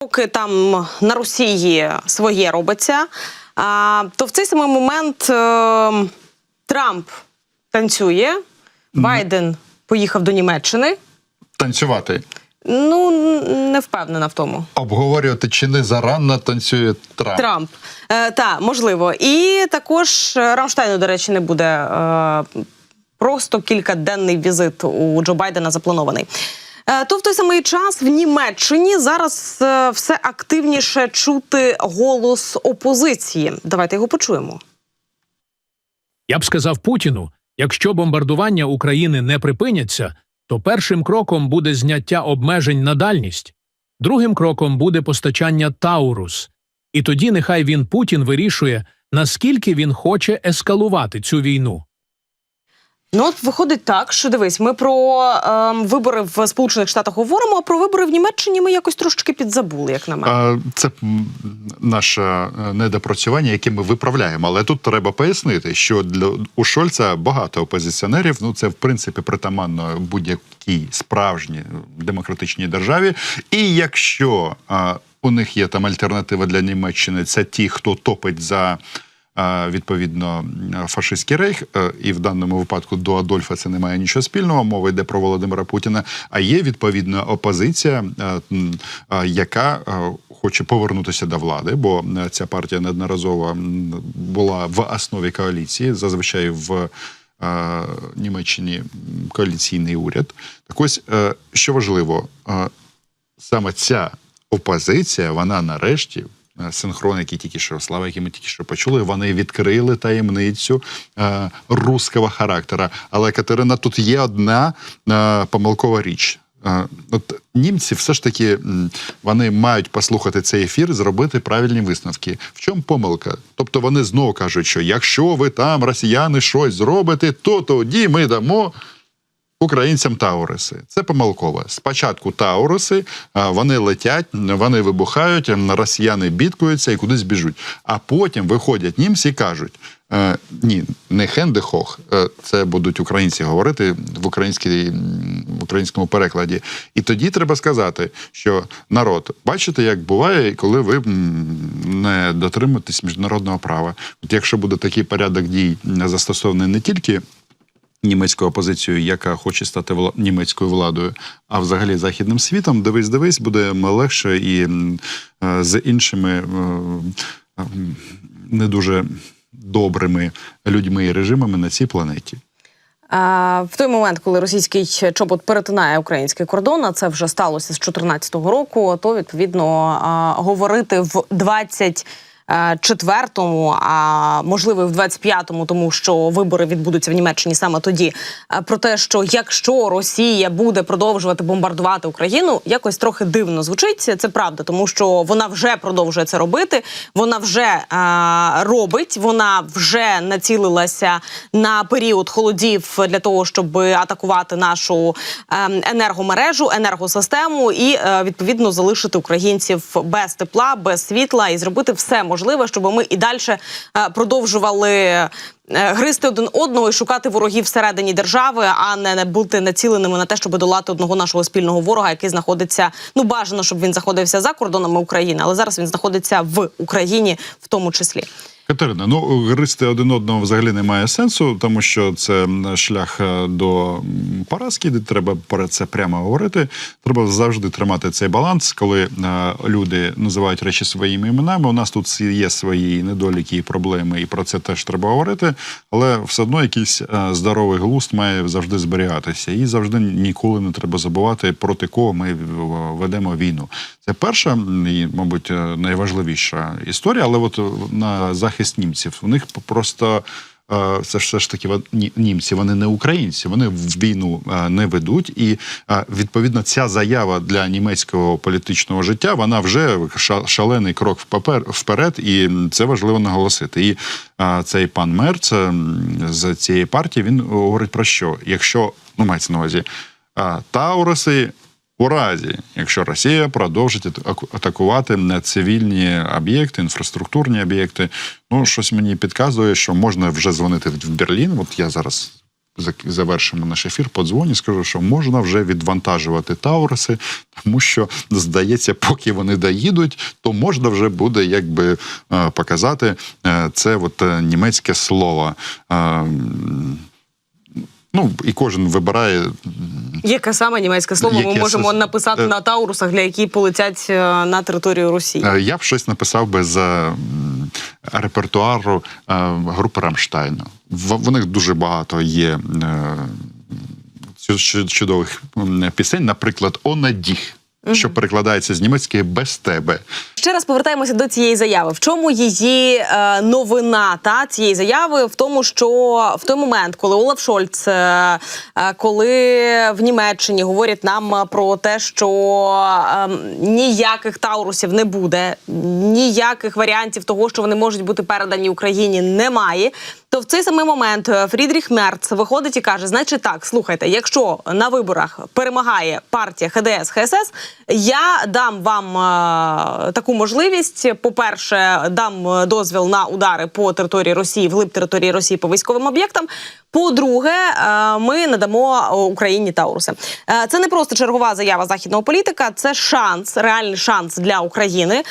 Поки там на Росії своє робиться, а, то в цей самий момент е, Трамп танцює, Байден поїхав до Німеччини. Танцювати. Ну не впевнена в тому. Обговорювати, чи не заранно танцює Трамп. Трамп. Е, та, можливо. І також Рамштайну, до речі, не буде. Е, просто кількаденний візит у Джо Байдена запланований. Е, То в той самий час в Німеччині зараз е, все активніше чути голос опозиції. Давайте його почуємо. Я б сказав Путіну, якщо бомбардування України не припиняться, то першим кроком буде зняття обмежень на дальність, другим кроком буде постачання Таурус. І тоді нехай він Путін вирішує, наскільки він хоче ескалувати цю війну. Ну, от виходить так, що дивись, ми про ем, вибори в Сполучених Штатах говоримо, а про вибори в Німеччині ми якось трошечки підзабули, як на мене. Це наше е, недопрацювання, яке ми виправляємо. Але тут треба пояснити, що для у Шольца багато опозиціонерів. Ну це в принципі притаманно будь-якій справжній демократичній державі. І якщо а, у них є там альтернатива для Німеччини, це ті, хто топить за. Відповідно, фашистський рейх, е, і в даному випадку до Адольфа це не має нічого спільного. Мова йде про Володимира Путіна. А є відповідна опозиція, е, е, яка хоче повернутися до влади, бо ця партія неодноразово була в основі коаліції, зазвичай в Німеччині коаліційний уряд. Так ось що важливо, саме ця опозиція, вона нарешті. Е, Синхрон, який тільки що слава, який ми тільки що почули, вони відкрили таємницю е, руского характера. Але Катерина, тут є одна е, помилкова річ. Е, От німці все ж таки вони мають послухати цей ефір, зробити правильні висновки. В чому помилка? Тобто вони знову кажуть, що якщо ви там, росіяни, щось зробите, то тоді ми дамо українцям Тауруси. Це помилково. Спочатку Тауруси, а, вони летять, вони вибухають, росіяни бідкуються і кудись біжуть. А потім виходять німці і кажуть: е, ні, не хендехох, е, це будуть українці говорити в українській в українському перекладі. І тоді треба сказати, що народ, бачите, як буває, коли ви не дотримуєтесь міжнародного права. От якщо буде такий порядок дій застосований не тільки німецькою опозицією, яка хоче стати вла... німецькою владою, а взагалі західним світом, дивись, дивись, буде легше і е, з іншими е, не дуже добрими людьми і режимами на цій планеті. А, в той момент, коли російський чобот перетинає український кордон, а це вже сталося з 2014 року, то відповідно говорити в 20 четвертому, а можливо, в 25-му, тому що вибори відбудуться в Німеччині саме тоді. е, Про те, що якщо Росія буде продовжувати бомбардувати Україну, якось трохи дивно звучить. Це правда, тому що вона вже продовжує це робити. Вона вже е, робить, вона вже націлилася на період холодів для того, щоб атакувати нашу е, енергомережу, енергосистему і е, відповідно залишити українців без тепла, без світла і зробити все можливе, щоб ми і далі продовжували. е, Гризти один одного і шукати ворогів всередині держави, а не бути націленими на те, щоб долати одного нашого спільного ворога, який знаходиться. Ну бажано, щоб він знаходився за кордонами України, але зараз він знаходиться в Україні, в тому числі. Катерина, ну гристи один одного взагалі немає сенсу, тому що це шлях е, до поразки, де треба про це прямо говорити. Треба завжди тримати цей баланс, коли е, люди називають речі своїми іменами. У нас тут є свої недоліки і проблеми, і про це теж треба говорити. Але все одно якийсь е, здоровий глузд має завжди зберігатися, і завжди ніколи не треба забувати проти кого ми ведемо війну. Це перша і, мабуть, найважливіша історія, але от на захист німців у них просто. е, Це все ж таки німці, вони не українці, вони в війну е, не ведуть. І е, відповідно ця заява для німецького політичного життя вона вже шалений крок вперед, і це важливо наголосити. І цей пан Мерц з цієї партії він говорить про що? Якщо ну мається на увазі Тауруси у разі, якщо Росія продовжить атакувати цивільні об'єкти, інфраструктурні об'єкти, ну щось мені підказує, що можна вже дзвонити в Берлін. От я зараз завершимо наш ефір, подзвоню, скажу, що можна вже відвантажувати Тауруси, тому що здається, поки вони доїдуть, то можна вже буде якби е, показати е, це от е, німецьке слово. Ну, і кожен вибирає Яке саме німецьке слово ми можемо це- написати е, на таурусах, для які полетять е, на територію Росії? Е, Я б щось написав би з репертуару групи Рамштайну. В них дуже багато є чу- чу- чудових пісень, наприклад, «О надіх», що перекладається з німецької без тебе. Ще раз повертаємося до цієї заяви. В чому її е, новина та цієї заяви? В тому, що в той момент, коли Олаф Шольц, е, е, коли в Німеччині говорять нам про те, що е, ніяких таурусів не буде, ніяких варіантів того, що вони можуть бути передані Україні, немає. То в цей самий момент е, Фрідріх Мерц виходить і каже: значить так, слухайте, якщо на виборах перемагає партія ХДС ХСС, я дам вам е, таку можливість. По-перше, дам е, дозвіл на удари по території Росії, вглиб території Росії по військовим об'єктам. По-друге, е, ми надамо Україні Тауруси. Це не просто чергова заява західного політика, це шанс, реальний шанс для України.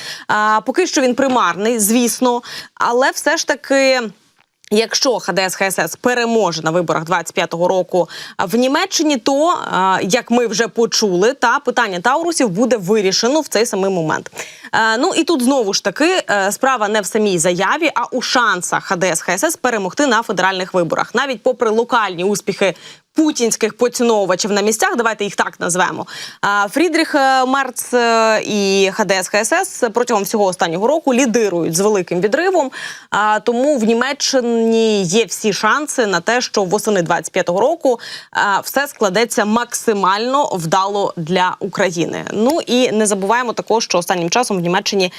Поки що він примарний, звісно, але все ж таки. Якщо ХДС ХСС переможе на виборах 25-го року в Німеччині, то як ми вже почули, та питання Таурусів буде вирішено в цей самий момент. Ну і тут знову ж таки е, справа не в самій заяві, а у шансах ХДС ХСС перемогти на федеральних виборах, навіть попри локальні успіхи. Путінських поціновувачів на місцях, давайте їх так назвемо. Фрідріх е, Мерц е, і ХДС ХСС протягом всього останнього року лідирують з великим відривом. Тому в Німеччині є всі шанси на те, що восени 25-го року все складеться максимально вдало для України. Ну і не забуваємо також, що останнім часом в Німеччині.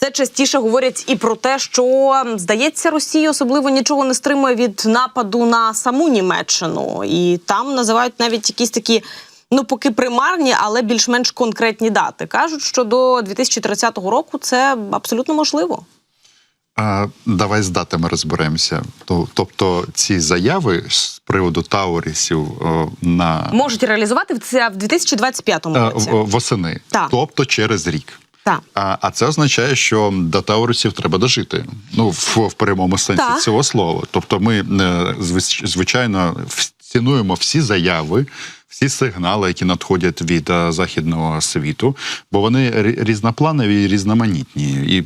Все частіше говорять і про те, що здається, Росія особливо нічого не стримує від нападу на саму Німеччину, і там називають навіть якісь такі. Ну, поки примарні, але більш-менш конкретні дати кажуть, що до 2030 року це абсолютно можливо. А, давай з датами розберемося. Тобто ці заяви з приводу Таурісів на Можуть реалізувати це в 2025 е, році. восени, Так. тобто через рік. Так. А, а це означає, що до Таурусів треба дожити. Ну, в, в прямому сенсі Так. цього слова. Тобто, ми е, звичайно цінуємо всі заяви, всі сигнали, які надходять від е, західного світу, бо вони різнопланові і різноманітні. І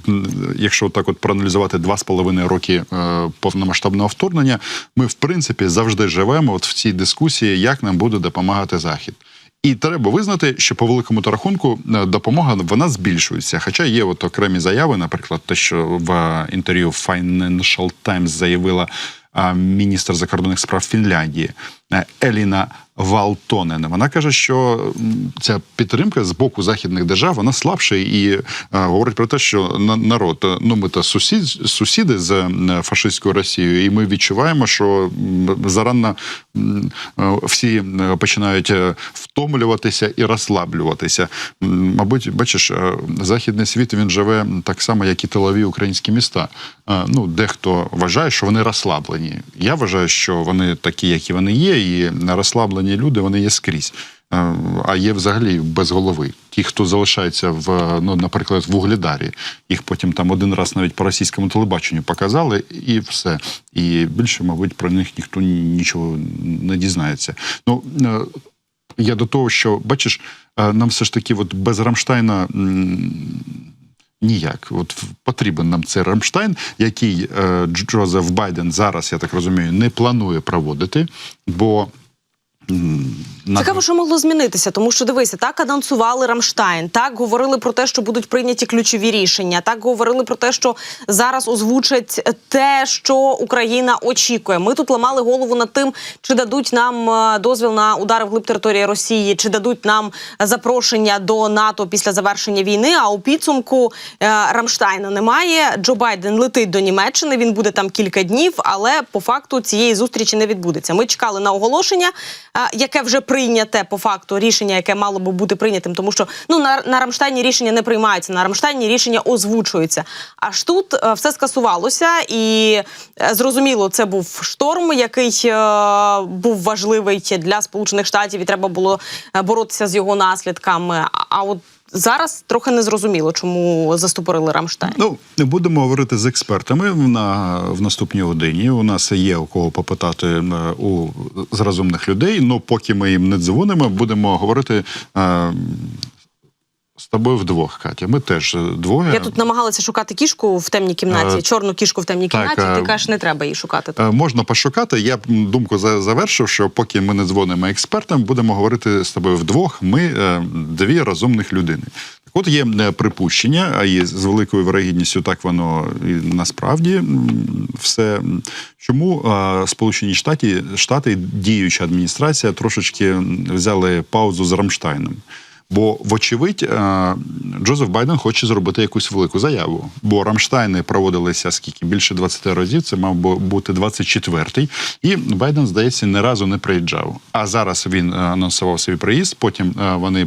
якщо так от проаналізувати два з половиною роки е, повномасштабного вторгнення, ми в принципі завжди живемо от в цій дискусії, як нам буде допомагати Захід. І треба визнати, що по великому то рахунку е, допомога вона збільшується. Хоча є от окремі заяви, наприклад, те, що в е, інтерв'ю Financial Times заявила е, міністр закордонних справ Фінляндії Еліна Валтонен. Вона каже, що ця підтримка з боку західних держав вона слабша і е, говорить про те, що на- народ, е, ну ми то сусід, сусіди з е, фашистською Росією, і ми відчуваємо, що зарано е, всі е, починають е, втомлюватися і розслаблюватися. Мабуть, бачиш, е, західний світ він живе так само, як і тилові українські міста. Е, Ну, дехто вважає, що вони розслаблені. Я вважаю, що вони такі, які вони є, і розслаблені люди вони є скрізь. Е, А є взагалі без голови. Ті, хто залишається в, ну, наприклад, в Угледарі, їх потім там один раз навіть по російському телебаченню показали, і все. І більше, мабуть, про них ніхто нічого не дізнається. Ну, е, я до того, що бачиш, е, нам все ж таки, от без Рамштайна. Ніяк, от потрібен нам цей Рамштайн, який е, Джозеф Байден зараз, я так розумію, не планує проводити, бо Цікаво, що могло змінитися, тому що дивися, так анонсували Рамштайн, так говорили про те, що будуть прийняті ключові рішення. Так говорили про те, що зараз озвучать те, що Україна очікує. Ми тут ламали голову над тим, чи дадуть нам е, дозвіл на удари вглиб території Росії, чи дадуть нам запрошення до НАТО після завершення війни. А у підсумку е, Рамштайна немає. Джо Байден летить до Німеччини. Він буде там кілька днів, але по факту цієї зустрічі не відбудеться. Ми чекали на оголошення. Яке вже прийняте по факту рішення, яке мало би бути прийнятим, тому що ну на, на Рамштайні рішення не приймаються, на Рамштайні рішення озвучуються. Аж тут е, все скасувалося, і е, зрозуміло, це був шторм, який е, був важливий для Сполучених Штатів, і треба було е, боротися з його наслідками. А от зараз трохи незрозуміло, чому застопорили Рамштайн. Ну, не будемо говорити з експертами на, в наступній годині. У нас є у кого попитати е, у з розумних людей. Ну, поки ми їм не дзвонимо, будемо говорити. е, тобою вдвох, Катя. Ми теж е, двоє. Я тут намагалася шукати кішку в темній кімнаті, Е, чорну кішку в темній так, кімнаті. Ти е, кажеш, не треба її шукати. Е, Можна пошукати. Я думку завершив, що поки ми не дзвонимо експертам, будемо говорити з тобою вдвох. Ми е, дві розумних людини. Так от є припущення, а і з великою вирогідністю так воно і насправді все. Чому е, Сполучені Штати, Штати, діюча адміністрація, трошечки взяли паузу з Рамштайном? Бо, вочевидь, е, Джозеф Байден хоче зробити якусь велику заяву. Бо Рамштайни проводилися скільки більше 20 разів. Це мав би бути 24-й. І Байден, здається, ні разу не приїжджав. А зараз він е, анонсував свій приїзд. Потім е, вони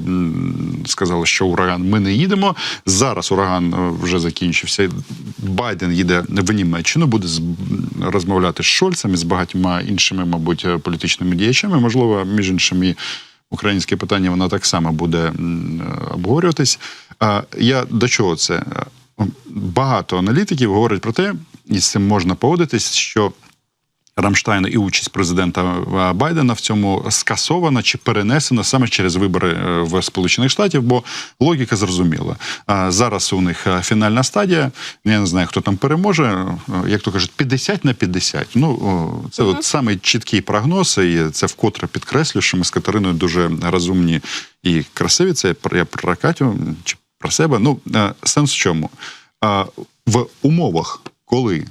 сказали, що ураган ми не їдемо. Зараз ураган вже закінчився. Байден їде в Німеччину, буде розмовляти з Шольцем і з багатьма іншими, мабуть, політичними діячами. Можливо, між іншим і українське питання воно так само буде обговорюватись. Я до чого це? Багато аналітиків говорять про те, і з цим можна поводитись, що Рамштайн і участь президента е, Байдена в цьому скасована чи перенесена саме через вибори е, в Сполучених Штатів, бо логіка зрозуміла. Зараз у них е, фінальна стадія. Я не знаю, хто там переможе. Як то кажуть, 50 на 50. Ну це от самий чіткий прогноз, і це вкотре підкреслю, що ми з Катериною дуже розумні і красиві. Це я про Катю чи про себе. Ну сенс в чому? В умовах, коли.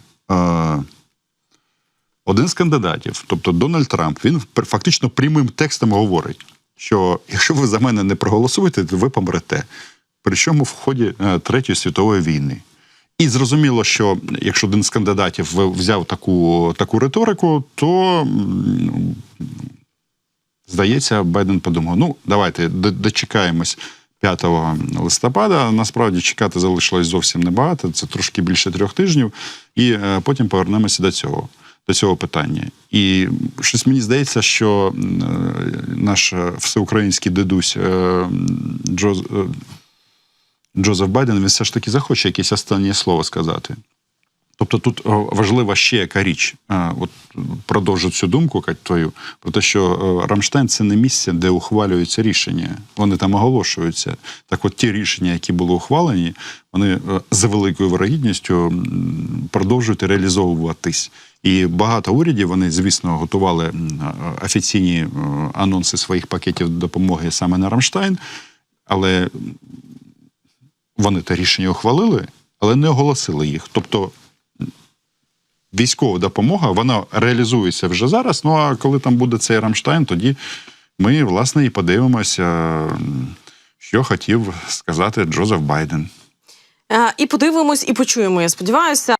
Один з кандидатів, тобто Дональд Трамп, він фактично прямим текстом говорить, що якщо ви за мене не проголосуєте, то ви помрете. Причому в ході е, Третьої світової війни. І зрозуміло, що якщо один з кандидатів взяв таку, таку риторику, то здається, Байден подумав: ну, давайте дочекаємось 5 листопада. Насправді чекати залишилось зовсім небагато, це трошки більше трьох тижнів, і е, потім повернемося до цього. До цього питання. І щось мені здається, що е, наш е, всеукраїнський дедусь е, Джоз, Джозеф Байден він все ж таки захоче якесь останнє слово сказати. Тобто тут важлива ще яка річ. От продовжу цю думку твою, про те, що Рамштайн це не місце, де ухвалюються рішення. Вони там оголошуються. Так, от ті рішення, які були ухвалені, вони за великою вирогідністю продовжують реалізовуватись. І багато урядів вони, звісно, готували офіційні е, анонси своїх пакетів допомоги саме на Рамштайн, але вони те рішення ухвалили, але не оголосили їх. Тобто військова допомога вона реалізується вже зараз. Ну а коли там буде цей Рамштайн, тоді ми, власне, і подивимося, що хотів сказати Джозеф Байден. Е, І подивимось, і почуємо. Я сподіваюся.